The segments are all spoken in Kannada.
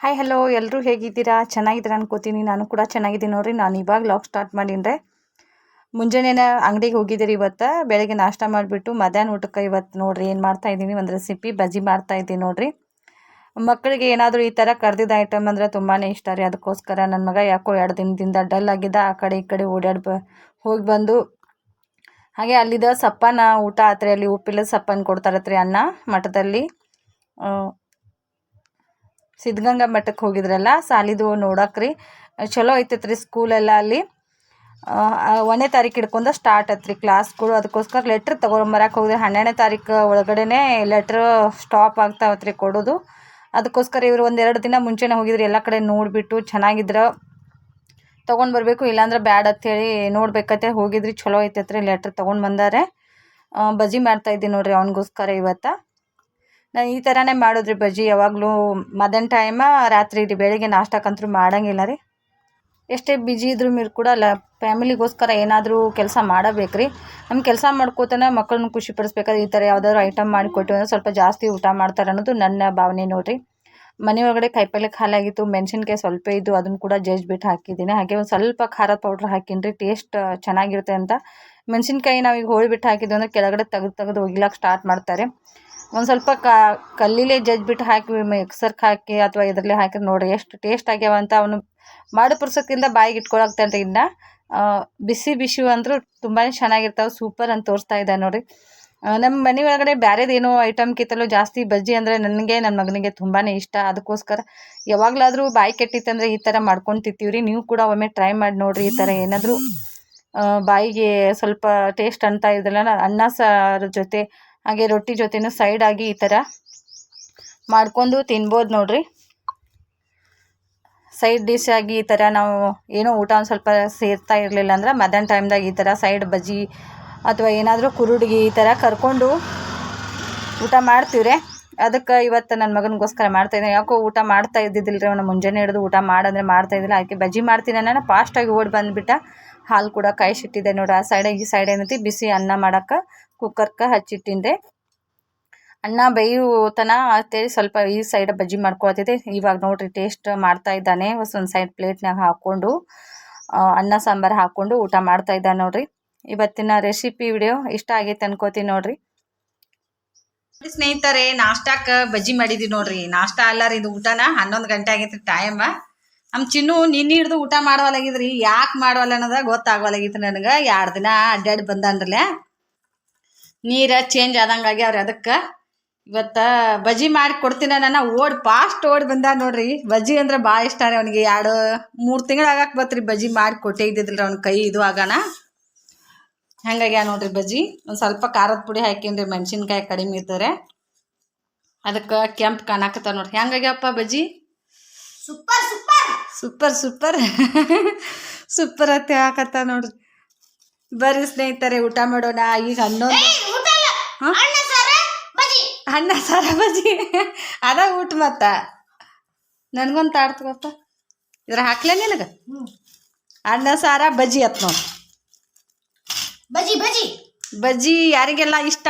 ಹಾಯ್ ಹಲೋ ಎಲ್ಲರೂ ಹೇಗಿದ್ದೀರಾ? ಚೆನ್ನಾಗಿದ್ದೀರಾ ಅನ್ಕೋತೀನಿ. ನಾನು ಕೂಡ ಚೆನ್ನಾಗಿದ್ದೀನಿ ನೋಡ್ರಿ. ನಾನು ಇವಾಗ ಲಾಗ್ ಸ್ಟಾರ್ಟ್ ಮಾಡಿದ್ರೆ ಮುಂಜಾನೆನ ಅಂಗಡಿಗೆ ಹೋಗಿದ್ದೀರಿ ಇವತ್ತು. ಬೆಳಗ್ಗೆ ನಾಷ್ಟ ಮಾಡಿಬಿಟ್ಟು ಮಧ್ಯಾಹ್ನ ಊಟಕ್ಕೆ ಇವತ್ತು ನೋಡ್ರಿ ಏನು ಮಾಡ್ತಾ ಇದ್ದೀನಿ. ಒಂದು ರೆಸಿಪಿ ಬಜ್ಜಿ ಮಾಡ್ತಾ ಇದ್ದೀನಿ ನೋಡ್ರಿ. ಮಕ್ಕಳಿಗೆ ಏನಾದರೂ ಈ ಥರ ಕರೆದಿದ್ದ ಐಟಮ್ ಅಂದರೆ ತುಂಬಾ ಇಷ್ಟ ರೀ. ಅದಕ್ಕೋಸ್ಕರ ನನ್ನ ಮಗ ಯಾಕೋ ಎರಡು ದಿನದಿಂದ ಡಲ್ ಆಗಿದ್ದ. ಆ ಕಡೆ ಈ ಕಡೆ ಓಡಾಡಿ ಹೋಗಿ ಬಂದು ಹಾಗೆ ಅಲ್ಲಿದ್ದ ಸಪ್ಪನ ಊಟ ಆತ್ರಿ. ಅಲ್ಲಿ ಉಪ್ಪಿಲ್ಲದ ಸಪ್ಪನ ಕೊಡ್ತಾರತ್ರಿ ಅನ್ನ ಮಠದಲ್ಲಿ. ಸಿದ್ಧಗಂಗಾ ಮಠಕ್ಕೆ ಹೋಗಿದ್ರಲ್ಲ, ಸಾಲಿದು ನೋಡಕ್ರಿ. ಚಲೋ ಐತೈತ್ರಿ ಸ್ಕೂಲೆಲ್ಲ ಅಲ್ಲಿ. ಒಂದನೇ ತಾರೀಕು ಹಿಡ್ಕೊಂಡು ಸ್ಟಾರ್ಟ್ ಆತ್ರಿ ಕ್ಲಾಸ್ಗಳು ಅದಕ್ಕೋಸ್ಕರ ಲೆಟ್ರ್ ತೊಗೊಂಬರಕ್ಕೆ ಹೋಗಿದ್ರೆ ಹನ್ನೆರಡನೇ ತಾರೀಕು ಒಳಗಡೆನೇ ಲೆಟ್ರ್ ಸ್ಟಾಪ್ ಆಗ್ತಾವತ್ರಿ ಕೊಡೋದು. ಅದಕ್ಕೋಸ್ಕರ ಇವರು ಒಂದೆರಡು ದಿನ ಮುಂಚೆನೇ ಹೋಗಿದ್ರು. ಎಲ್ಲ ಕಡೆ ನೋಡಿಬಿಟ್ಟು ಚೆನ್ನಾಗಿದ್ರೆ. ತೊಗೊಂಡು ಬರಬೇಕು, ಇಲ್ಲಾಂದ್ರೆ ಬ್ಯಾಡ್ ಅಂತೇಳಿ ನೋಡ್ಬೇಕತ್ತೆ ಹೋಗಿದ್ರಿ. ಚಲೋ ಐತೈತ್ರಿ ಲೆಟ್ರ್ ತೊಗೊಂಡು ಬಂದಾರೆ. ಬಜಿ ಮಾಡ್ತಾ ಇದ್ದೀನಿ ನೋಡ್ರಿ ಅವನಿಗೋಸ್ಕರ ಇವತ್ತು. ನಾನು ಈ ಥರನೇ ಮಾಡೋದ್ರಿ ಬಜ್ಜಿ, ಯಾವಾಗಲೂ ಮಧ್ಯಾಹ್ನ ಟೈಮ ರಾತ್ರಿ ರೀ, ಬೆಳಿಗ್ಗೆ ನಾಷ್ಟಕ್ಕಂತೂ ಮಾಡೋಂಗಿಲ್ಲ ರೀ. ಎಷ್ಟೇ ಬಿಜಿ ಇದ್ರೂ ಮೀರು ಕೂಡ ಅಲ್ಲ ಫ್ಯಾಮಿಲಿಗೋಸ್ಕರ ಏನಾದರೂ ಕೆಲಸ ಮಾಡಬೇಕ್ರಿ. ನಮ್ಮ ಕೆಲಸ ಮಾಡ್ಕೋತಾನೆ ಮಕ್ಕಳನ್ನ ಖುಷಿ ಪಡಿಸ್ಬೇಕಾದ್ರೆ ಈ ಥರ ಯಾವುದಾದ್ರು ಐಟಮ್ ಮಾಡಿ ಕೊಟ್ಟು ಅಂದ್ರೆ ಸ್ವಲ್ಪ ಜಾಸ್ತಿ ಊಟ ಮಾಡ್ತಾರೆ ಅನ್ನೋದು ನನ್ನ ಭಾವನೆ ನೋಡಿರಿ. ಮನೆ ಒಳಗಡೆ ಕಾಯಿಪಲ್ಲೆ ಖಾಲಿಯಾಗಿತ್ತು ಮೆಣಸಿನ್ಕಾಯಿ ಸ್ವಲ್ಪ ಇದ್ದು ಅದನ್ನು ಕೂಡ ಜಜ್ಬಿಟ್ಟು ಹಾಕಿದ್ದೀನಿ. ಹಾಗೆ ಒಂದು ಸ್ವಲ್ಪ ಖಾರ ಪೌಡ್ರ್ ಹಾಕಿನ್ರಿ ಟೇಸ್ಟ್ ಚೆನ್ನಾಗಿರುತ್ತೆ ಅಂತ. ಮೆಣಸಿನ್ಕಾಯಿ ನಾವು ಈಗ ಹೋಳ್ಬಿಟ್ಟು ಹಾಕಿದ್ವಿ ಅಂದ್ರೆ ಕೆಳಗಡೆ ತೆಗೆದು ತೆಗೆದು ಒಗಿಲಕ್ಕೆ ಸ್ಟಾರ್ಟ್ ಮಾಡ್ತಾರೆ. ಒಂದು ಸ್ವಲ್ಪ ಕ, ಕಲ್ಲಿಲೇ ಜಜ್ಬಿಟ್ಟು ಹಾಕಿ ಮಿಕ್ಸರ್ಗೆ ಹಾಕಿ ಅಥವಾ ಇದರಲ್ಲಿ ಹಾಕಿ ನೋಡಿ ಎಷ್ಟು ಟೇಸ್ಟ್ ಆಗ್ಯಾವ ಅಂತ ಅವನು ಮಾಡೋ ಪುರ್ಸಕ್ಕಿಂದ ಬಾಯಿಗೆ ಇಟ್ಕೊಳಕ್ತಾನೆ ರೀ ಇನ್ನು ಬಿಸಿ ಬಿಸಿ ಅಂದರೂ ತುಂಬಾ ಚೆನ್ನಾಗಿರ್ತಾವೆ, ಸೂಪರ್ ಅಂತ ತೋರಿಸ್ತಾ ಇದ್ದ ನೋಡಿ. ನಮ್ಮ ಮನೆ ಒಳಗಡೆ ಬೇರೆದೇನೋ ಐಟಮ್ ಕಿತ್ತಲೂ ಜಾಸ್ತಿ ಬಜ್ಜಿ ಅಂದರೆ ನನಗೆ ನನ್ನ ಮಗನಿಗೆ ತುಂಬಾ ಇಷ್ಟ. ಅದಕ್ಕೋಸ್ಕರ ಯಾವಾಗಲಾದರೂ ಬಾಯಿ ಕೆಟ್ಟಿತ್ತಂದರೆ ಈ ಥರ ಮಾಡ್ಕೊಂಡು ತಿಂತೀವಿ ರೀ ನೀವು ಕೂಡ ಒಮ್ಮೆ ಟ್ರೈ ಮಾಡಿ ನೋಡಿರಿ ಈ ಥರ ಏನಾದರೂ. ಬಾಯಿಗೆ ಸ್ವಲ್ಪ ಟೇಸ್ಟ್ ಅಂತ ಇದ್ರಲ್ಲ, ಅನ್ನ ಸಾರು ಜೊತೆ ಹಾಗೆ ರೊಟ್ಟಿ ಜೊತೆನೂ ಸೈಡ್ ಆಗಿ ಈ ಥರ ಮಾಡ್ಕೊಂಡು ತಿನ್ಬೋದು ನೋಡ್ರಿ. ಸೈಡ್ ಡಿಶ್ ಆಗಿ ಈ ಥರ ನಾವು ಏನೋ ಊಟ ಒಂದು ಸ್ವಲ್ಪ ಸೇರ್ತಾ ಇರಲಿಲ್ಲ ಅಂದ್ರೆ ಮಧ್ಯಾಹ್ನ ಟೈಮ್ದಾಗ ಈ ಥರ ಸೈಡ್ ಬಜ್ಜಿ ಅಥವಾ ಏನಾದರೂ ಕುರುಡಿಗೆ ಈ ಥರ ಕರ್ಕೊಂಡು ಊಟ ಮಾಡ್ತೀವ್ರಿ. ಅದಕ್ಕೆ ಇವತ್ತು ನನ್ನ ಮಗನಿಗೋಸ್ಕರ ಮಾಡ್ತಾಯಿದ್ದೆ ಯಾಕೋ ಊಟ ಮಾಡ್ತಾ ಇದ್ದಿದ್ದಿಲ್ಲ ರೀ ಅವನು. ಮುಂಜಾನೆ ಹಿಡಿದು ಊಟ ಮಾಡಂದ್ರೆ ಮಾಡ್ತಾ ಇದ್ದಿಲ್ಲ. ಅದಕ್ಕೆ ಬಜ್ಜಿ ಮಾಡ್ತೀನಿ ನಾನು ಫಾಸ್ಟಾಗಿ ಓಡಿ ಬಂದುಬಿಟ್ಟ ಹಾಲು ಕೂಡ ಕಾಯಿಸಿಟ್ಟಿದ್ದೆ ನೋಡಿ ಆ ಸೈಡ್ ಈ ಸೈಡ್ ಏನೈತಿ? ಬಿಸಿ ಅನ್ನ ಮಾಡಕ್ಕೆ ಕುಕ್ಕರ್ಗೆ ಹಚ್ಚಿಟ್ಟಿದ್ದೆ ಅನ್ನ ಬೇಯುತನ ಅಂತೇಳಿ ಸ್ವಲ್ಪ ಈ ಸೈಡ್ ಬಜ್ಜಿ ಮಾಡ್ಕೊಳತ್ತಿದೆ ಇವಾಗ ನೋಡ್ರಿ ಟೇಸ್ಟ್ ಮಾಡ್ತಾ ಇದ್ದಾನೆ. ಒಂದು ಸೈಡ್ ಪ್ಲೇಟ್ನಾಗ ಹಾಕ್ಕೊಂಡು ಅನ್ನ ಸಾಂಬಾರು ಹಾಕ್ಕೊಂಡು ಊಟ ಮಾಡ್ತಾ ಇದ್ದಾನೆ ನೋಡ್ರಿ. ಇವತ್ತಿನ ರೆಸಿಪಿ ವಿಡಿಯೋ ಇಷ್ಟ ಆಗೈತೆ ಅನ್ಕೋತೀನಿ ನೋಡ್ರಿ. ಸ್ನೇಹಿತರೆ, ನಾಷ್ಟಾಕ ಬಜ್ಜಿ ಮಾಡಿದ್ವಿ ನೋಡ್ರಿ. ನಾಷ್ಟ ಅಲ್ಲ ಇದು ಊಟನ. ಹನ್ನೊಂದು ಗಂಟೆ ಆಗೈತಿ ಟೈಮ್ ನಮ್ಮ ಚಿನ್ನು ನಿನ್ನೆ ಹಿಡ್ದು ಊಟ ಮಾಡವಲ್ಲಾಗಿದ್ರಿ. ಯಾಕೆ ಮಾಡವಲ್ಲ ಅನ್ನೋದ ಗೊತ್ತಾಗವಲ್ಲಾಗಿತ್ತು ನನಗೆ. ಎರಡು ದಿನ ಅಡ್ಡಾಡಿ ಬಂದನ್ರಲ್ಲ. ನೀರ ಚೇಂಜ್ ಆದಂಗಾಗಿ ಅವ್ರು ಅದಕ್ಕೆ. ಇವತ್ತು ಬಜ್ಜಿ ಮಾಡಿ ಕೊಡ್ತೀನಿ ನಾನು ಓಡ್ ಫಾಸ್ಟ್ ಓಡ್ ಬಂದ ನೋಡ್ರಿ. ಬಜ್ಜಿ ಅಂದ್ರೆ ಭಾಳ ಇಷ್ಟ ರೀ ಅವ್ನಿಗೆ. ಎರಡು ಮೂರು ತಿಂಗಳು ಆಗಾಕ ಬತ್ರಿ ಬಜ್ಜಿ ಮಾಡಿ ಕೊಟ್ಟೆ ಅವ್ನ ಕೈ ಇದು ಆಗಣ ಹಂಗಾಗ್ಯ ನೋಡ್ರಿ ಬಜ್ಜಿ? ಒಂದು ಸ್ವಲ್ಪ ಖಾರದ ಪುಡಿ ಹಾಕಿನ್ರಿ ಮೆಣಸಿನ್ಕಾಯಿ ಕಡಿಮೆ ಇದ್ದಾರೆ. ಅದಕ್ಕೆ ಕೆಂಪು ಕಾಣಾಕತ್ತ ನೋಡ್ರಿ. ಹೆಂಗಾಗ್ಯಪ್ಪ ಬಜ್ಜಿ? Super super super super super ಅಂತ ಹಾಕತ್ತ ನೋಡ್ರಿ. ಬರ್ರಿ ಸ್ನೇಹಿತರೆ ಊಟ ಮಾಡೋಣ. ಈಗ ಹನ್ನೊಂದು? ಅಣ್ಣ ಸಾರ ಬಜ್ಜಿ. ಅನ್ನ ಸಾರ ಬಜ್ಜಿ. ಅದ ಊಟ ಮತ್ತ. ನನಗೊಂದು ತಾಡ್ತಗಪ್ಪ ಇದ್ರ ಹಾಕ್ಲ ನಿನಗ? ಅನ್ನ ಸಾರ ಬಜ್ಜಿ ಅತ್ ನೋಡಿ. ಬಜ್ಜಿ ಬಜ್ಜಿ. ಬಜ್ಜಿ ಯಾರಿಗೆಲ್ಲ ಇಷ್ಟ?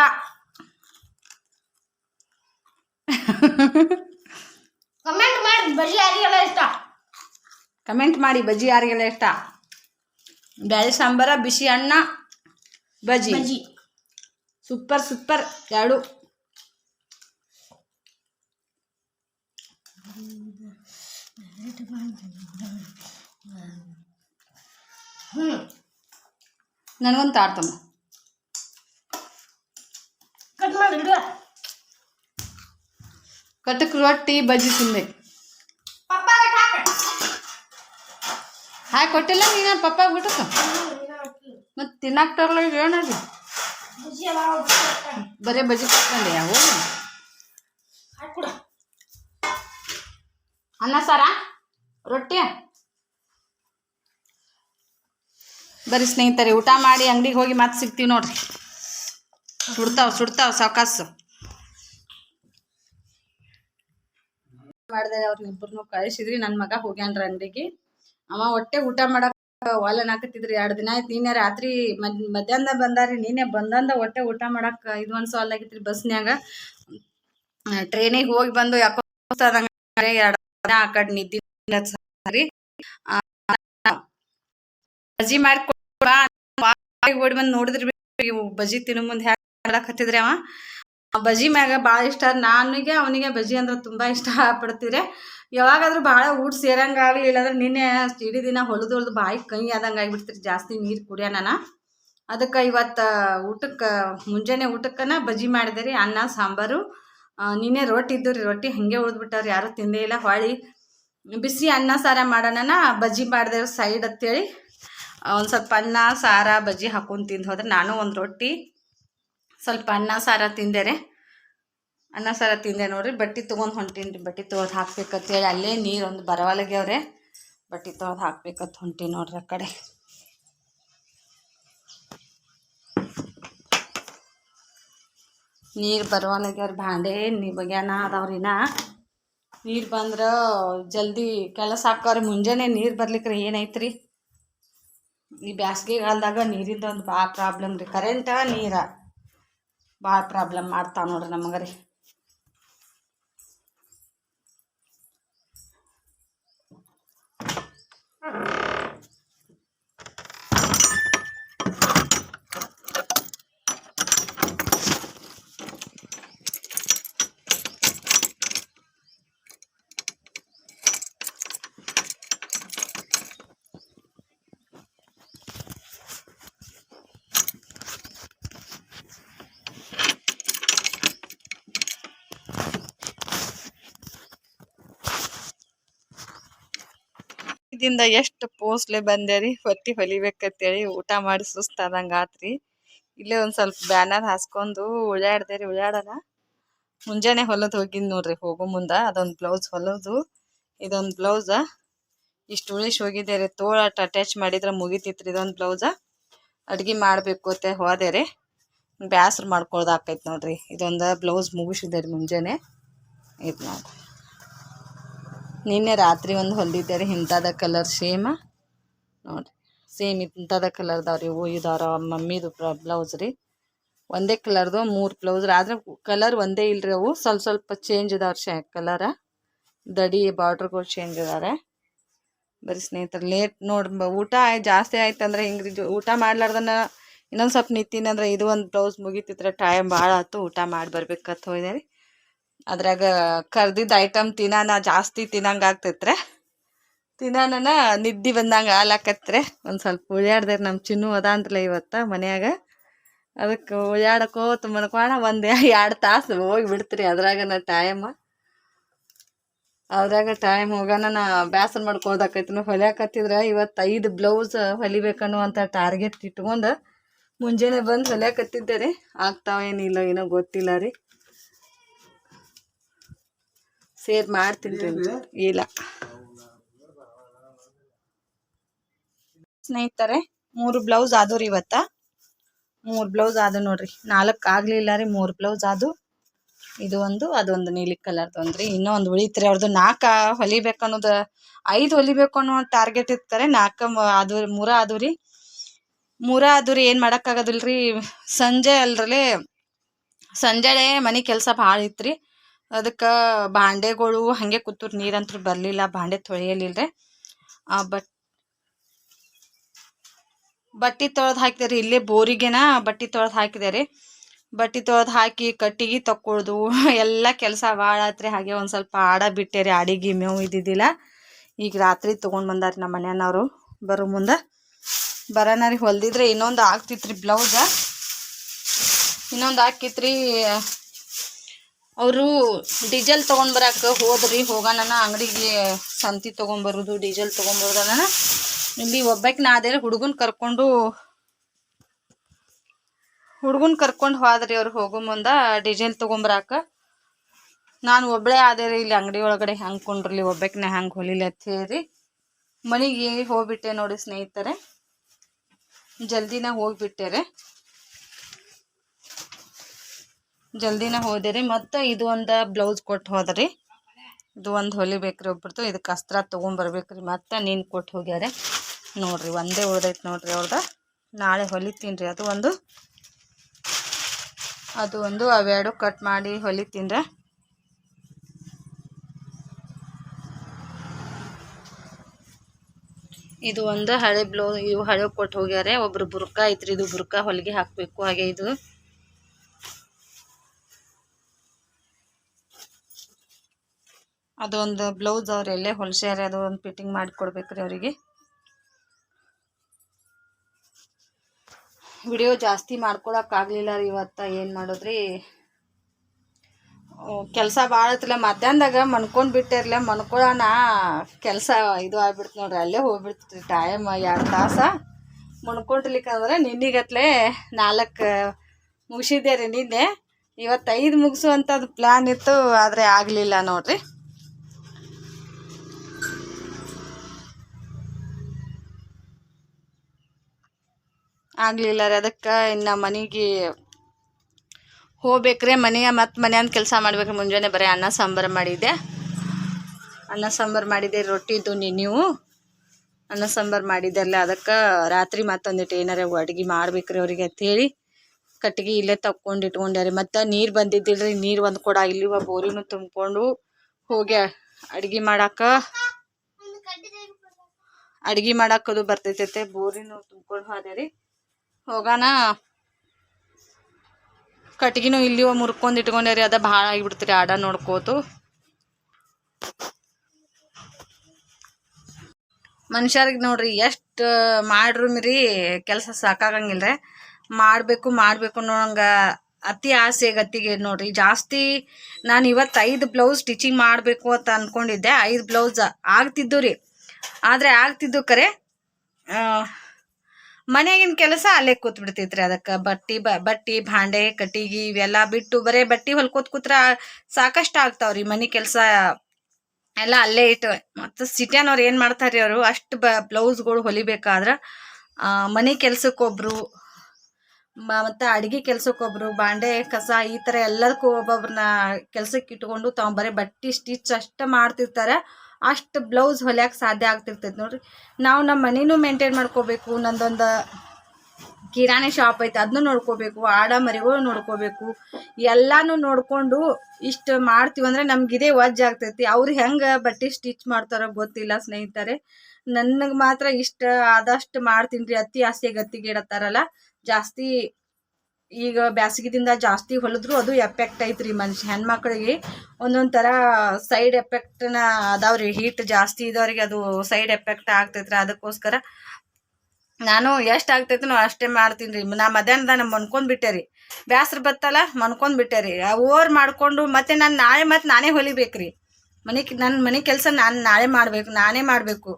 ಕಮೆಂಟ್ ಮಾಡಿ ಬಜ್ಜಿ ಯಾರಿಗೆಲ್ಲ ಇಷ್ಟ? ಕಮೆಂಟ್ ಮಾಡಿ ಬಜ್ಜಿ ಯಾರಿಗೆಲ್ಲ ಇಷ್ಟ? ಬ್ಯಾಳಿ ಸಾಂಬಾರ ಬಿಸಿ ಅನ್ನ ಬಜ್ಜಿ. ಬಜ್ಜಿ. Super super. ಎರಡು ಹ್ಞೂ ನನಗೊಂದು ತಾಡ್ತಮ್ಮ ಕಟ್ ಮಾಡಿ ಕಟಕ್ ರೊಟ್ಟಿ ಬಜ್ಜಿ ತಿಂದೆ ಹಾಕಿ. ಕೊಟ್ಟಿಲ್ಲ ನೀನು ಪಪ್ಪ ಬಿಟ್ಟು ಮತ್ತೆ ತಿನ್ನಕ್ಕೆ ತರಲ್ಲ. ಬರೀ ಬಜ್ಜಿ ಕೊಟ್ಕೊಂಡೆ ಹಾಕ್ಬಿಡು. ಅನ್ನ ಸಾರ? ರೊಟ್ಟಿ? ಬರಿ ಸ್ನೇಹಿತರೆ, ಊಟ ಮಾಡಿ ಅಂಗಡಿಗೆ ಹೋಗಿ ಮತ್ತೆ ಸಿಗ್ತೀವಿ ನೋಡ್ರಿ. ಸುಡ್ತಾವ ಸುಡ್ತಾವ ಸಾವಕಾಸು. ಮಾಡಿದೆ ಅವ್ರನ್ನಿಬ್ಬರನ್ನು ಕಳಿಸಿದ್ರಿ ನನ್ನ ಮಗ ಹೋಗ್ಯಾನ್ರ ಅಂಗಡಿಗೆ. ಅವ ಹೊಟ್ಟೆ ಊಟ ಮಾಡಕ್ ವಾಲನ್ ಹಾಕತ್ತಿದ್ರಿ, ಎರಡು ದಿನ ಆಯ್ತು ನೀನೇ ರಾತ್ರಿ ಮಧ್ಯಾಹ್ನ ಬಂದಾರಿ, ನೀನೇ ಬಂದಂದ ಹೊಟ್ಟೆ ಊಟ ಮಾಡಕ್ ಇದು ಒಂದು ಸಾಲ್ ಆಗಿತ್ರಿ ಬಸ್ನ್ಯಾಗ. ಟ್ರೈನಿಗೆ ಹೋಗಿ ಬಂದು ಯಾಕೋ ಎರಡು ಆ ಕಡೆ ನಿದ್ದಿ ಸರಿ. ಮಾಡ್ಕೊಡ್ ಓಡಿ ನೋಡಿದ್ರಿ ಬಜಿ ಬಜ್ಜಿ ಮುಂದ್ ಹ್ಯಾಕ್ ಮಾಡಕತ್ತಿದ್ರಿ ಅವ. ಬಜ್ಜಿ ಮ್ಯಾಗ ಭಾಳ ಇಷ್ಟ. ನನಗೆ ಅವನಿಗೆ ಬಜ್ಜಿ ಅಂದ್ರೆ ತುಂಬ ಇಷ್ಟ ಪಡ್ತೀರಿ ಯಾವಾಗಾದ್ರೂ ಭಾಳ ಊಟ ಸೇರಂಗೆ ಆಗಲಿ, ಇಲ್ಲಾಂದ್ರೆ ನಿನ್ನೆ ಇಡೀ ದಿನ ಹೊಲದು ಹೊಲದು ಬಾಯಿ ಕೈ ಆದಂಗೆ ಆಗಿಬಿಡ್ತೀರಿ ಜಾಸ್ತಿ ನೀರು ಕುಡಿಯೋ ಅದಕ್ಕೆ ಇವತ್ತು ಊಟಕ್ಕೆ, ಮುಂಜಾನೆ ಊಟಕ್ಕನ ಬಜ್ಜಿ ಮಾಡಿದೆ ರೀ. ಅನ್ನ, ಸಾಂಬಾರು. ನಿನ್ನೆ ರೊಟ್ಟಿ ಇದ್ದು ರೀ. ರೊಟ್ಟಿ ಹಾಗೆ ಉಳಿದ್ಬಿಟ್ಟವ್ರಿ ಯಾರೂ ತಿಂದೇ ಇಲ್ಲ. ಹೊಳಿ ಬಿಸಿ ಅನ್ನ ಸಾರ ಮಾಡೋಣ ಬಜ್ಜಿ ಮಾಡಿದೆ ಸೈಡ್ ಅಂತೇಳಿ. ಒಂದು ಸ್ವಲ್ಪ ಅನ್ನ, ಸಾರ, ಬಜ್ಜಿ ಹಾಕೊಂಡು ತಿಂದು ಹೋದ್ರೆ ನಾನು ಒಂದು ರೊಟ್ಟಿ. ಸ್ವಲ್ಪ ಅನ್ನ, ಸಾರ ತಿಂದೆ ರೀ ಅನ್ನ, ಸಾರ ತಿಂದೆ ನೋಡ್ರಿ. ಬಟ್ಟೆ ತೊಗೊಂಡು ಹೊಂಟೀನಿ ರೀ. ಬಟ್ಟೆ ತೊಗೊಂಡು ಹಾಕ್ಬೇಕಂತೇಳಿ ಅಲ್ಲೇ ನೀರು ಒಂದು ಬರವಲ್ಗ್ಯಾವ್ರೆ ಬಟ್ಟೆ ತೊಗೊಂಡು ಹಾಕ್ಬೇಕಂತ ಹೊಂಟೀನಿ ನೋಡ್ರಿ ಆ ಕಡೆ. ನೀರು ಬರವಲ್ಗ್ಯಾವ್ರಿ ಭಾಂಡೆ ನೀ ಬಗ್ಯಾನ ಅದಾವ್ರಿನ ನೀರು ಬಂದ್ರೆ ಜಲ್ದಿ ಕೆಲಸ ಹಾಕವ್ರಿ. ಮುಂಜಾನೆ ನೀರು ಬರ್ಲಿಕ್ರೆ ಏನೈತ್ರಿ ಈ ಬ್ಯಾಸ್ಗೆಗಾಲದಾಗ ನೀರಿಂದ ಒಂದು ಭಾಳ ಪ್ರಾಬ್ಲಮ್ ರೀ. ಕರೆಂಟ ನೀರ? ಭಾಳ ಪ್ರಾಬ್ಲಮ್ ಮಾಡ್ತಾವೆ ನೋಡ್ರಿ ನಮಗೆ ರೀ ಇದರಿಂದ ಎಷ್ಟು ಪೋಸ್ಟ್ಲೆ ಬಂದೆ ರೀ ಹೊಟ್ಟಿ ಹೊಲಿಬೇಕಂತೇಳಿ ಊಟ ಮಾಡಿ ಸುಸ್ತಾದಂಗೆ ಆತ್ರಿ. ಇಲ್ಲೇ ಒಂದು ಸ್ವಲ್ಪ ಬ್ಯಾನರ್ ಹಾಸ್ಕೊಂಡು ಓಡಾಡ್ದೆ ರೀ ಓಡಾಡೋಣ ಮುಂಜಾನೆ ಹೊಲದ್ ಹೋಗಿದ್ ನೋಡ್ರಿ ಹೋಗೋ ಮುಂದೆ. ಅದೊಂದು ಬ್ಲೌಸ್ ಹೊಲದು. ಇದೊಂದು ಬ್ಲೌಸ. ಇಷ್ಟು ಉಳಿಸಿ ಹೋಗಿದ್ದೆ ರೀ ತೋಳ ಅಟ್ಯಾಚ್ ಮಾಡಿದ್ರೆ ಮುಗಿತಿತ್ರಿ ಇದೊಂದು ಬ್ಲೌಸ. ಅಡ್ಗೆ ಮಾಡಬೇಕು ಅಂತ ಹೋದೆ ರೀ ಬ್ಯಾಸ್ರ ಮಾಡ್ಕೊಳ್ದು ಆಕೈತೆ ನೋಡ್ರಿ. ಇದೊಂದು ಬ್ಲೌಸ್ ಮುಗಿಸಿದೆ ರೀ ಮುಂಜಾನೆ. ಇದು ನೋಡ್ರಿ. ನಿನ್ನೆ ರಾತ್ರಿ ಒಂದು ಹೊಲ್ದಿದ್ದೆ ರೀ ಇಂಥದ ಕಲರ್ ಸೇಮ ನೋಡಿರಿ ಸೇಮ್ ಇಂಥದ ಕಲರ್ದವ್ರಿ ಇವು ಇದಾರ ಮಮ್ಮಿದು ಬ್ಲೌಸ್ ರೀ. ಒಂದೇ ಕಲರ್ದು ಮೂರು ಬ್ಲೌಸ್ ಆದ್ರೆ ಕಲರ್ ಒಂದೇ ಇಲ್ರಿ ಅವು, ಸ್ವಲ್ಪ ಸ್ವಲ್ಪ ಚೇಂಜ್ ಇದಾವ್ರಿ ಶೇ ಕಲರ ದಡಿ ಬಾರ್ಡ್ರ್ಗಳು ಚೇಂಜ್ ಇದಾರೆ ಬರೀ ಸ್ನೇಹಿತರು ಲೇಟ್ ನೋಡಿ ಊಟ ಜಾಸ್ತಿ ಆಯ್ತು ಅಂದ್ರೆ ಹಿಂಗೆ ಊಟ ಮಾಡ್ಲಾರ್ದನ ಇನ್ನೊಂದು ಸ್ವಲ್ಪ ನಿಂತೀನಿ ಅಂದ್ರೆ ಇದು ಒಂದು ಬ್ಲೌಸ್ ಮುಗಿತಿದ್ರೆ ಟೈಮ್ ಭಾಳ ಆಯ್ತು ಊಟ ಮಾಡಿ ಬರ್ಬೇಕಂತ ಹೋಯ್ದೆ ರೀ. ಅದ್ರಾಗ ಕರ್ದಿದ್ದ ಐಟಮ್ ತಿನ್ನಾನ ಜಾಸ್ತಿ ತಿನ್ನಂಗೆ ಆಗ್ತೈತ್ರೆ, ತಿನ್ನಾನ ನಿದ್ದೆ ಬಂದಂಗೆ ಹಾಲಾಕತ್ರೆ. ಒಂದು ಸ್ವಲ್ಪ ಉಳ್ಯಾಡ್ದೆ ನಮ್ಮ ಚಿನ್ನು ಅದ ಅಂತಲೇ ಇವತ್ತು ಮನ್ಯಾಗ. ಅದಕ್ಕೆ ಉಳ್ಯಾಡಕೋತ ಮನ್ಕೋಣ ಒಂದು ಎರಡು ತಾಸು ಹೋಗಿ ಬಿಡ್ತೀರಿ ಅದ್ರಾಗ ಟೈಮ್ ಅದ್ರಾಗ ಟೈಮ್ ಹೋಗೋಣ ನಾ ಬ್ಯಾಸನ್ ಮಾಡ್ಕೊಳ್ದಾಕೈತಿ ಹೊಲಿಯಾಕತ್ತಿದ್ರೆ ಇವತ್ತು ಐದು ಬ್ಲೌಸ್ ಹೊಲಿಬೇಕನ್ನುವಂಥ ಟಾರ್ಗೆಟ್ ಇಟ್ಕೊಂಡು ಮುಂಜಾನೆ ಬಂದು ಹೊಲ್ಯಾಕತ್ತಿದ್ದೆ ರೀ. ಆಗ್ತಾವೇನಿಲ್ಲ ಏನೋ ಗೊತ್ತಿಲ್ಲ ರೀ. ಸೇರ್ ಮಾಡ್ತೀನಿ ಇಲ್ಲ. ಸ್ನೇಹಿತರೆ ಮೂರು ಬ್ಲೌಸ್ ಆದವು ರೀ ಇವತ್ತ. ಮೂರು ಬ್ಲೌಸ್ ಆದು ನೋಡ್ರಿ. ನಾಲ್ಕು ಆಗ್ಲಿಲ್ಲ ರೀ ಮೂರು ಬ್ಲೌಸ್ ಆದು ಇದು ಒಂದು ಅದೊಂದು ನೀಲಿ ಕಲರ್ದು ಒಂದು ರೀ. ಇನ್ನೂ ಒಂದು ಉಳಿತ್ರಿ ಅವ್ರದ್ದು ನಾಲ್ಕು ಹೊಲಿಬೇಕು ಅನ್ನೋದು ಐದು ಹೊಲಿಬೇಕು ಅನ್ನೋ ಟಾರ್ಗೆಟ್ ಇರ್ತಾರೆ ನಾಲ್ಕು ಅದು ಮೂರ ಅದು ರೀ. ಮೂರ ಅದು ರೀ ಏನು ಮಾಡೋಕ್ಕಾಗೋದಿಲ್ಲ ರೀ ಸಂಜೆ ಅಲ್ರಲ್ಲೇ ಸಂಜೆಳೆ ಮನೆ ಕೆಲಸ ಭಾಳ ಇತ್ತು ರೀ ಅದಕ್ಕೆ ಬಾಂಡೆಗಳು ಹಾಗೆ ಕೂತರು ನೀರಂತೂ ಬರಲಿಲ್ಲ, ಬಾಂಡೆ ತೊಳೆಯಲಿಲ್ಲ ಬಟ್ ಬಟ್ಟೆ ತೊಳೆದು ಹಾಕಿದೆ ಇಲ್ಲೇ ಬೋರಿಗೆನ ಬಟ್ಟೆ ತೊಳೆದು ಹಾಕಿದೆ ರೀ ಬಟ್ಟೆ ತೊಳೆದು ಹಾಕಿ ಕಟ್ಟಿಗೆ ತಕ್ಕೊಳ್ದು, ಎಲ್ಲ ಕೆಲಸ ಭಾಳ ಆತ್ರಿ, ಹಾಗೆ ಒಂದು ಸ್ವಲ್ಪ ಆಡ ಬಿಟ್ಟೆ ರೀ ಮೇವು ಇದ್ದಿದ್ದಿಲ್ಲ. ಈಗ ರಾತ್ರಿ ತೊಗೊಂಡು ಬಂದಾರಿ ನಮ್ಮ ಮನೆಯವ್ರು ಬರೋ ಮುಂದೆ. ಬರೋಣ ಹೊಲ್ದಿದ್ರೆ ಇನ್ನೊಂದು ಆಗ್ತಿತ್ತು ರೀ ಬ್ಲೌಸ ಇನ್ನೊಂದು ಹಾಕಿತ್ರಿ ಅವರು ಡೀಸೆಲ್ ತೊಗೊಂಡ್ ಬರಕ್ಕೆ ಹೋದ್ರಿ ಹೋಗೋಣ ಅಂಗಡಿಗೆ ಸಂತಿ ತೊಗೊಂಬರೋದು ಡೀಸೆಲ್ ತೊಗೊಂಬರೋದನ ಇಲ್ಲಿ ಒಬ್ಬಕ್ಕೆ ನಾ ಅದೇ ಹುಡುಗನ್ ಕರ್ಕೊಂಡು ಹುಡುಗನ್ ಕರ್ಕೊಂಡು ಹೋದ್ರಿ ಅವ್ರು ಹೋಗೋ ಮುಂದೆ ಡೀಸೆಲ್ ತೊಗೊಂಬರಾಕ ನಾನು ಒಬ್ಬಳೇ ಆದೆ ಇಲ್ಲಿ ಅಂಗಡಿ ಒಳಗಡೆ ಹೆಂಗೆ ಕೊಂಡ್ರಲಿ ನಾ ಹೆಂಗೆ ಹೊಲಿಲಿ ಅಂತ ಹೇಳಿ ಮನೆಗೆ ಹೋಗ್ಬಿಟ್ಟೆ ನೋಡಿ ಸ್ನೇಹಿತರೆ. ಜಲ್ದಿನ ಹೋಗ್ಬಿಟ್ಟೆ ಜಲ್ದಿನ ಹೋದೆ ರೀ ಮತ್ತು ಇದು ಒಂದು ಬ್ಲೌಸ್ ಕೊಟ್ಟು ಹೋದ್ರಿ. ಇದು ಒಂದು ಹೊಲಿಬೇಕ್ರಿ ಒಬ್ರದ್ದು ಇದಕ್ಕೆ ಅಸ್ತ್ರ ತೊಗೊಂಬರ್ಬೇಕ್ರಿ. ಮತ್ತು ನೀನು ಕೊಟ್ಟು ಹೋಗ್ಯಾರ. ನೋಡ್ರಿ, ಒಂದೇ ಉಳ್ದೈತೆ ನೋಡ್ರಿ ಅವ್ರದ್ದು ನಾಳೆ ಹೊಲಿತೀನಿ ರೀ ಅದು ಒಂದು ಅದು ಒಂದು ಅವೆರಡು ಕಟ್ ಮಾಡಿ ಹೊಲಿತೀನಿ ರೀ ಇದು ಒಂದು ಹಳೆ ಬ್ಲೌಸ್ ಇವು ಹಳೆ ಕೊಟ್ಟು ಹೋಗ್ಯಾರೆ. ಒಬ್ರು ಬುರ್ಕಾ ಐತ್ರಿ. ಇದು ಬುರ್ಕಾ ಹೊಲಿಗೆ ಹಾಕಬೇಕು. ಹಾಗೆ ಇದು ಅದೊಂದು ಬ್ಲೌಸ್ ಅವ್ರು ಎಲ್ಲೇ ಹೊಲ್ಸ್ಯಾರೆ ಅದು ಒಂದು ಫಿಟ್ಟಿಂಗ್ ಮಾಡಿ ಕೊಡ್ಬೇಕ್ರಿ ಅವರಿಗೆ. ವಿಡಿಯೋ ಜಾಸ್ತಿ ಮಾಡ್ಕೊಳಕ್ಕಾಗಲಿಲ್ಲ ರೀ ಇವತ್ತು, ಏನು ಮಾಡೋದ್ರಿ? ಕೆಲಸ ಭಾಳ ಐತಿಲ್ಲ ಮಧ್ಯಾಹ್ನದಾಗ ಮನ್ಕೊಂಡು ಬಿಟ್ಟಿರ್ಲ ಮನ್ಕೊಳ್ಳೋಣ ಕೆಲಸ ಇದು ಆಗ್ಬಿಡ್ತು ನೋಡ್ರಿ, ಅಲ್ಲೇ ಹೋಗ್ಬಿಡ್ತು ಟೈಮ್ ಎರಡು ತಾಸ. ಮನ್ಕೊಂಡಿರ್ಲಿಕ್ಕಂದ್ರೆ ನಿನ್ನಿಗತ್ಲೆ ನಾಲ್ಕು ಮುಗಿಸಿದ್ದೆ ರೀ ನಿನ್ನೆ. ಇವತ್ತು ಐದು ಮುಗಿಸುವಂಥದ್ದು ಪ್ಲ್ಯಾನ್ ಇತ್ತು, ಆದರೆ ಆಗಲಿಲ್ಲ ನೋಡ್ರಿ. ಆಗಲಿಲ್ಲ ರೀ. ಅದಕ್ಕೆ ಇನ್ನು ಮನೆಗೆ ಹೋಗ್ಬೇಕ್ರಿ. ಮನೆಯ ಮತ್ತು ಮನ್ಯಾನ ಕೆಲಸ ಮಾಡ್ಬೇಕ್ರಿ. ಮುಂಜಾನೆ ಬರೀ ಅನ್ನ, ಸಾಂಬಾರು ಮಾಡಿದ್ದೆ. ಅನ್ನ, ಸಾಂಬಾರು ಮಾಡಿದ್ದೆ ರೊಟ್ಟಿ ಇದ್ದು ನೀವು. ಅನ್ನ, ಸಾಂಬಾರು ಮಾಡಿದ್ದಲ್ಲ ಅದಕ್ಕೆ ರಾತ್ರಿ ಮತ್ತೊಂದಿಟ್ಟು ಏನಾರ ಅಡುಗೆ ಮಾಡ್ಬೇಕ್ರಿ ಅವ್ರಿಗೆ ಅಂತೇಳಿ ಕಟ್ಟಿಗೆ ಇಲ್ಲೇ ತಕ್ಕೊಂಡು ಇಟ್ಕೊಂಡ್ಯಾರಿ ಮತ್ತು ನೀರು ಬಂದಿದ್ದಿಲ್ರಿ. ನೀರು ಒಂದು ಕೊಡ ಇಲ್ಲಿ ಬೋರಿನೂ ತುಂಬಿಕೊಂಡು ಹೋಗ್ಯ ಅಡುಗೆ ಮಾಡಕ್ಕೆ ಅಡುಗೆ ಮಾಡಕ್ಕದು ಬರ್ತೈತೆ ಬೋರಿನೂ ತುಂಬ್ಕೊಂಡು ಹೋದ್ಯಾರಿ ಹೋಗೋಣ ಕಟ್ಗಿನೂ ಇಲ್ಲಿ ಮುರ್ಕೊಂಡು ಇಟ್ಕೊಂಡ್ರಿ ಅದ ಭಾಳ ಆಗಿಬಿಡ್ತೀರಿ ಆಡ ನೋಡ್ಕೋತು. ಮನುಷ್ಯರಿಗೆ ನೋಡ್ರಿ, ಎಷ್ಟು ಮಾಡ್ರು ಮಿರಿ ಕೆಲಸ ಸಾಕಾಗಂಗಿಲ್ರಿ ರೀ. ಮಾಡಬೇಕು ಮಾಡಬೇಕು ಅನ್ನೋಂಗ ಅತಿ ಆಸೆ ಗತಿಗೆ ನೋಡ್ರಿ. ಜಾಸ್ತಿ ನಾನು ಇವತ್ತು ಐದು ಬ್ಲೌಸ್ ಸ್ಟಿಚಿಂಗ್ ಮಾಡಬೇಕು ಅಂತ ಅಂದ್ಕೊಂಡಿದ್ದೆ ಐದು ಬ್ಲೌಸ್ ಆಗ್ತಿದ್ದು ರೀ. ಆದರೆ ಆಗ್ತಿದ್ದು ಕರೆ ಮನೆಯಾಗಿನ ಕೆಲಸ ಅಲ್ಲೇ ಕೂತ್ ಬಿಡ್ತೈತ್ರಿ ಅದಕ್ಕೆ. ಬಟ್ಟಿ ಬ, ಬಟ್ಟಿ, ಭಾಂಡೆ, ಕಟ್ಟಿಗೆ ಇವೆಲ್ಲ ಬಿಟ್ಟು ಬರೇ ಬಟ್ಟಿ ಹೊಲ್ಕೋತ್ ಕೂತ್ರ ಸಾಕಷ್ಟು ಆಗ್ತಾವ್ರಿ. ಮನೆ ಕೆಲಸ ಎಲ್ಲ ಅಲ್ಲೇ ಇಟ್ಟು ಮತ್ತು ಸಿಟಿಯನವ್ರು ಏನು ಮಾಡ್ತಾರೆ ಅವರು? ಅಷ್ಟು ಬ, ಬ್ಲೌಸ್ಗಳು ಹೊಲಿಬೇಕಾದ್ರೆ ಮನೆ ಕೆಲ್ಸಕ್ಕೊಬ್ರು ಮತ್ತು ಅಡುಗೆ ಕೆಲ್ಸಕ್ಕೊಬ್ರು ಬಾಂಡೆ ಕಸ ಈ ಥರ ಎಲ್ಲದಕ್ಕೂ ಒಬ್ಬೊಬ್ರನ್ನ ಕೆಲಸಕ್ಕೆ ಇಟ್ಕೊಂಡು ತಾವು ಬರೀ ಬಟ್ಟೆ ಸ್ಟಿಚ್ ಅಷ್ಟು ಮಾಡ್ತಿರ್ತಾರೆ. ಅಷ್ಟು ಬ್ಲೌಸ್ ಹೊಲಿಯಕ್ಕೆ ಸಾಧ್ಯ ಆಗ್ತಿರ್ತೈತೆ ನೋಡ್ರಿ. ನಾವು ನಮ್ಮ ಮನೇನೂ ಮೇಂಟೈನ್ ಮಾಡ್ಕೋಬೇಕು, ನಂದೊಂದು ಕಿರಾಣಿ ಶಾಪ್ ಐತೆ ಅದನ್ನು ನೋಡ್ಕೋಬೇಕು ಆಡ ಮರಿಗಳು ನೋಡ್ಕೋಬೇಕು. ಎಲ್ಲಾನು ನೋಡಿಕೊಂಡು ಇಷ್ಟು ಮಾಡ್ತೀವಂದ್ರೆ ನಮ್ಗೆ ಇದೇ ವಜ್ಜ ಆಗ್ತೈತಿ. ಅವ್ರು ಹೆಂಗೆ ಬಟ್ಟೆ ಸ್ಟಿಚ್ ಮಾಡ್ತಾರೋ ಗೊತ್ತಿಲ್ಲ ಸ್ನೇಹಿತರೆ. ನನಗೆ ಮಾತ್ರ ಇಷ್ಟ ಆದಷ್ಟು ಮಾಡ್ತೀನಿ ರೀ, ಅತಿ ಆಸೆ ಇಡತ್ತಾರಲ್ಲ. ಜಾಸ್ತಿ ಈಗ ಬ್ಯಾಸಗಿದಿಂದ ಜಾಸ್ತಿ ಹೊಲಿದ್ರು ಅದು ಎಫೆಕ್ಟ್ ಐತ್ರಿ ಮನುಷ್ಯ ಹೆಣ್ಮಕ್ಳಿಗೆ ಒಂದೊಂದು ಥರ ಸೈಡ್ ಎಫೆಕ್ಟ್ನ ಅದಾವ್ರಿ. ಹೀಟ್ ಜಾಸ್ತಿ ಇದ್ದವ್ರಿಗೆ ಅದು ಸೈಡ್ ಎಫೆಕ್ಟ್ ಆಗ್ತೈತ್ರಿ. ಅದಕ್ಕೋಸ್ಕರ ನಾನು ಎಷ್ಟು ಆಗ್ತೈತನೋ ಅಷ್ಟೇ ಮಾಡ್ತೀನಿ ರೀ ನಾ ಮಧ್ಯಾಹ್ನದ ಮನ್ಕೊಂಡ್ ಬಿಟ್ಟೆ ರೀ ಬ್ಯಾಸ್ರ ಬತ್ತಲ್ಲ ಮನ್ಕೊಂಡ್ ಬಿಟ್ಟೆ ರೀ ಓವರ್ ಮಾಡಿಕೊಂಡು ಮತ್ತೆ ನಾನು ನಾಳೆ ಮತ್ತೆ ನಾನೇ ಹೊಲಿಬೇಕ್ರಿ. ಮನೆ ನನ್ನ ಮನೆ ಕೆಲಸ ನಾನು ನಾಳೆ ಮಾಡಬೇಕು, ನಾನೇ ಮಾಡಬೇಕು.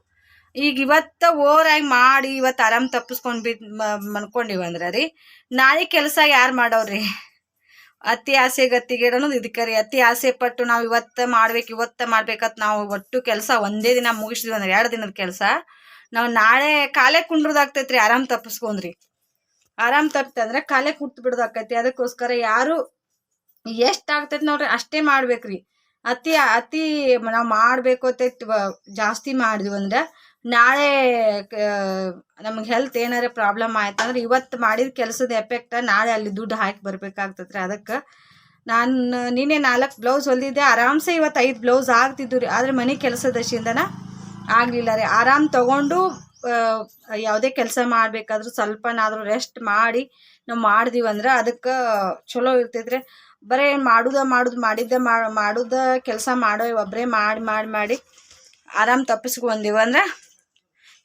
ಈಗ ಇವತ್ತು ಓವರಾಗಿ ಮಾಡಿ ಇವತ್ತು ಆರಾಮ್ ತಪ್ಪಿಸ್ಕೊಂಡು ಬಿಟ್ಟು ಮನ್ಕೊಂಡಿವ ಅಂದ್ರೆ ರೀ. ನಾಳೆ ಕೆಲಸ ಯಾರು ಮಾಡೋರಿ ಅತಿ ಆಸೆ ಗತಿಗೇಡ ಅನ್ನೋದು ಇದಕ್ಕೆ ರೀ. ಅತಿ ಆಸೆ ಪಟ್ಟು ನಾವು ಇವತ್ತು ಮಾಡ್ಬೇಕು, ಇವತ್ತು ಮಾಡ್ಬೇಕತ್ ನಾವು ಒಟ್ಟು ಕೆಲಸ ಒಂದೇ ದಿನ ಮುಗಿಸಿದ್ವಿ ಅಂದ್ರೆ ಎರಡು ದಿನದ ಕೆಲಸ. ನಾವು ನಾಳೆ ಕಾಲೇ ಕುಂಡ್ರದಾಗ್ತೈತ್ರಿ ಆರಾಮ್ ತಪ್ಪಿಸ್ಕೊಂಡ್ರಿ ಆರಾಮ್ ತಪ್ಪಿತಂದ್ರೆ ಕಾಲೇ ಕುಟ್ಟು ಬಿಡೋದಾಕೈತಿ ಅದಕ್ಕೋಸ್ಕರ ಯಾರು ಎಷ್ಟು ಆಗ್ತೈತಿ ನೋಡ್ರಿ ಅಷ್ಟೇ ಮಾಡ್ಬೇಕ್ರಿ ಅತಿ ಅತಿ ನಾವು ಮಾಡಬೇಕು ಅಂತ ಜಾಸ್ತಿ ಮಾಡಿದ್ವಿ ಅಂದ್ರೆ ನಾಳೆ ನಮ್ಗೆ ಹೆಲ್ತ್ ಏನಾರ ಪ್ರಾಬ್ಲಮ್ ಆಯ್ತಂದ್ರೆ ಇವತ್ತು ಮಾಡಿದ ಕೆಲಸದ ಎಫೆಕ್ಟ ನಾಳೆ ಅಲ್ಲಿ ದುಡ್ಡು ಹಾಕಿ ಬರ್ಬೇಕಾಗ್ತೈತ್ರಿ ಅದಕ್ಕೆ. ನಾನು, ನಿನ್ನೆ ನಾಲ್ಕು ಬ್ಲೌಸ್ ಹೊಲಿದಿದ್ದೆ, ಆರಾಮ್ಸೆ ಇವತ್ತು ಐದು ಬ್ಲೌಸ್ ಆಗ್ತಿದ್ದು ರೀ ಆದರೆ ಮನೆ ಕೆಲಸದ ದಶಿಂದನ ಆಗಲಿಲ್ಲ ರೀ. ಆರಾಮ್ ತಗೊಂಡು ಯಾವುದೇ ಕೆಲಸ ಮಾಡಬೇಕಾದ್ರೂ ಸ್ವಲ್ಪನಾದರೂ ರೆಸ್ಟ್ ಮಾಡಿ ನಾವು ಮಾಡಿದೀವಿ ಅಂದ್ರೆ ಅದಕ್ಕೆ ಚಲೋ ಇರ್ತೈತ್ರಿ. ಬರೀ ಮಾಡುದ, ಮಾಡುದು, ಮಾಡಿದ್ದ ಮಾಡುದ ಕೆಲಸ ಮಾಡೋ ಒಬ್ಬರೇ ಮಾಡಿ ಮಾಡಿ ಮಾಡಿ ಆರಾಮ್ ತಪ್ಪಿಸ್ಕೊಂಡೀವಿ ಅಂದ್ರೆ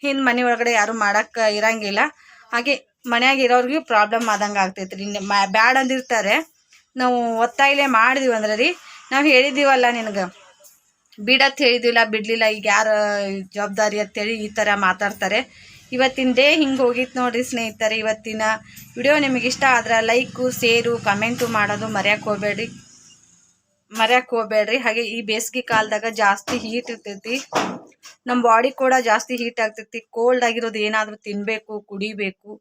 ಹಿಂದೆ ಮನೆ ಒಳಗಡೆ ಯಾರು ಮಾಡಕ್ಕೆ ಇರಂಗಿಲ್ಲ. ಹಾಗೆ ಮನ್ಯಾಗ ಇರೋರ್ಗು ಪ್ರಾಬ್ಲಮ್ ಆದಂಗೆ ಆಗ್ತೈತೆ ಬ್ಯಾಡ್ ಅಂದಿರ್ತಾರೆ. ನಾವು ಒತ್ತಾಯಿಲೆ ಮಾಡಿದೀವಿ ಅಂದ್ರೆ ರೀ, ನಾವು ಹೇಳಿದ್ದೀವಲ್ಲ ನಿನಗೆ. ಬಿಡತ್ ಹೇಳಿದಿಲ್ಲ ಬಿಡಲಿಲ್ಲ. ಈಗ ಯಾರ ಜವಾಬ್ದಾರಿ ಅಂತೇಳಿ ಈ ಥರ ಮಾತಾಡ್ತಾರೆ. ಇವತ್ತಿನ ಡೇ ಹಿಂಗೆ ಹೋಗಿತ್ತು ನೋಡ್ರಿ ಸ್ನೇಹಿತರೆ, ಇವತ್ತಿನ ವಿಡಿಯೋ ನಿಮಗೆ ಇಷ್ಟ ಆದ್ರೆ ಲೈಕು, ಶೇರು, ಕಮೆಂಟು ಮಾಡೋದು ಮರ್ಯಾಕೆ ಹೋಗ್ಬೇಡ್ರಿ. ಮರ್ಯಾಕೆ ಹೋಗ್ಬೇಡ್ರಿ. ಹಾಗೆ ಈ ಬೇಸಿಗೆ ಕಾಲದಾಗ ಜಾಸ್ತಿ ಹೀಟ್ ಇರ್ತೈತಿ. ನಮ್ಮ ಬಾಡಿ ಕೂಡ ಜಾಸ್ತಿ ಹೀಟ್ ಆಗ್ತೈತಿ. ಕೋಲ್ಡ್ ಆಗಿರೋದು ಏನಾದರೂ ತಿನ್ನಬೇಕು ಕುಡಿಬೇಕು.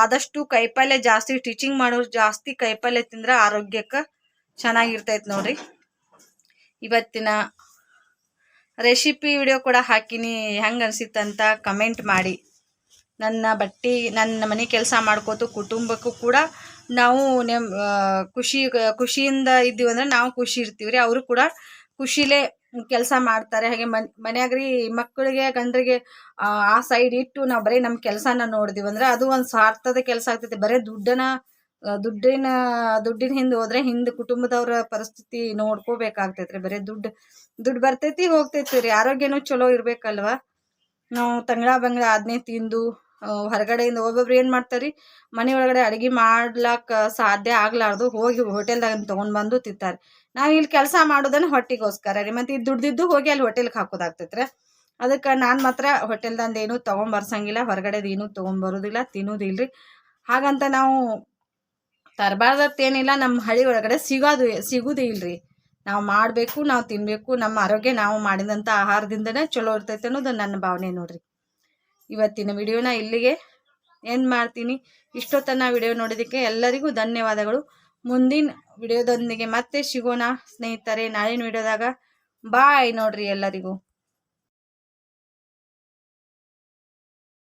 ಆದಷ್ಟು ಕೈಪಲ್ಯ ಜಾಸ್ತಿ ಸ್ಟಿಚಿಂಗ್ ಮಾಡೋರು ಜಾಸ್ತಿ ಕೈಪಲ್ಯ ತಿಂದ್ರೆ ಆರೋಗ್ಯಕ್ಕೆ ಚೆನ್ನಾಗಿರ್ತೈತೆ ನೋಡ್ರಿ. ಇವತ್ತಿನ ರೆಸಿಪಿ ವಿಡಿಯೋ ಕೂಡ ಹಾಕಿನಿ. ಹೆಂಗೆ ಅನಿಸಿತ್ತಂತ ಕಮೆಂಟ್ ಮಾಡಿ. ನನ್ನ ಬಟ್ಟೆ, ನನ್ನ ಮನೆ ಕೆಲಸ ಮಾಡ್ಕೋತು ಕುಟುಂಬಕ್ಕೂ ಕೂಡ ನಾವು ನೆಮ್ ಖುಷಿ ಖುಷಿಯಿಂದ ಇದ್ದೀವಿ ಅಂದ್ರೆ ನಾವು ಖುಷಿ ಇರ್ತೀವಿ ರೀ. ಅವರು ಕೂಡ ಖುಷಿಲೇ ಕೆಲಸ ಮಾಡ್ತಾರೆ. ಹಾಗೆ ಮನ್ ಮನ್ಯಾಗ ರೀ ಮಕ್ಕಳಿಗೆ ಗಂಡರಿಗೆ ಆ ಸೈಡ್ ಇಟ್ಟು ನಾವು ಬರೀ ನಮ್ಮ ಕೆಲಸನ ನೋಡಿದೀವಿ ಅಂದ್ರೆ ಅದು ಒಂದು ಸ್ವಾರ್ಥದ ಕೆಲಸ ಆಗ್ತೈತಿ. ಬರೀ ದುಡ್ಡನ ಆ, ದುಡ್ಡಿನ ದುಡ್ಡಿನ ಹಿಂದೆ ಹೋದ್ರೆ ಹಿಂದೆ ಕುಟುಂಬದವ್ರ ಪರಿಸ್ಥಿತಿ ನೋಡ್ಕೋಬೇಕಾಗ್ತೈತ್ರಿ ಬರೀ ದುಡ್ಡು ದುಡ್ಡು ಬರ್ತೈತಿ ಹೋಗ್ತೈತಿ ರೀ. ಆರೋಗ್ಯನೂ ಚಲೋ ಇರ್ಬೇಕಲ್ವಾ? ನಾವು ತಂಗಳ ಬಂಗಳ ಆದ್ನೇ ತಿಂದು ಹೊರಗಡೆಯಿಂದ ಒಬ್ಬೊಬ್ರು ಏನು ಮಾಡ್ತಾರೆ? ಮನೆ ಒಳಗಡೆ ಅಡುಗೆ ಮಾಡ್ಲಾಕ ಸಾಧ್ಯ ಆಗ್ಲಾರ್ದು ಹೋಗಿ ಹೋಟೆಲ್ದಾಗ ತೊಗೊಂಡು ಬಂದು ತಿಂತಾರೆ. ನಾವು ಇಲ್ಲಿ ಕೆಲಸ ಮಾಡೋದನ್ನ ಹೊಟ್ಟಿಗೋಸ್ಕರ ರೀ. ಮತ್ತು ಇದು ದುಡ್ದಿದ್ದು ಹೋಗಿ ಅಲ್ಲಿ ಹೋಟೆಲ್ಗೆ ಹಾಕೋದಾಗ್ತೈತ್ರಿ. ಅದಕ್ಕೆ ನಾನು ಮಾತ್ರ ಹೋಟೆಲ್ದಂದು ಏನೂ ತೊಗೊಂಬರ್ಸಂಗಿಲ್ಲ ಹೊರಗಡೆದು ಏನೂ ತೊಗೊಂಬರೋದಿಲ್ಲ ತಿನ್ನೋದಿಲ್ಲ ರೀ ಹಾಗಂತ ನಾವು ತರಬಾರ್ದತ್ತೇನಿಲ್ಲ ನಮ್ಮ ಹಳ್ಳಿ ಒಳಗಡೆ ಸಿಗೋದು, ಸಿಗೋದೇ ಇಲ್ರಿ. ನಾವು ಮಾಡಬೇಕು, ನಾವು ತಿನ್ನಬೇಕು ನಮ್ಮ ಆರೋಗ್ಯ ನಾವು ಮಾಡಿದಂಥ ಆಹಾರದಿಂದನೇ ಚಲೋ ಇರ್ತೈತೆ ಅನ್ನೋದು ನನ್ನ ಭಾವನೆ ನೋಡ್ರಿ. ಇವತ್ತಿನ ವಿಡಿಯೋನ ಇಲ್ಲಿಗೆ ಏನು ಮಾಡ್ತೀನಿ. ಇಷ್ಟೊತ್ತನ ವಿಡಿಯೋ ನೋಡಿದ್ದಕ್ಕೆ ಎಲ್ಲರಿಗೂ ಧನ್ಯವಾದಗಳು. ಮುಂದಿನ ವಿಡಿಯೋದೊಂದಿಗೆ ಮತ್ತೆ ಸಿಗೋಣ ಸ್ನೇಹಿತರೆ. ನಾಳಿನ ವಿಡಿಯೋದಾಗ ಬಾಯ್ ನೋಡ್ರಿ ಎಲ್ಲರಿಗೂ.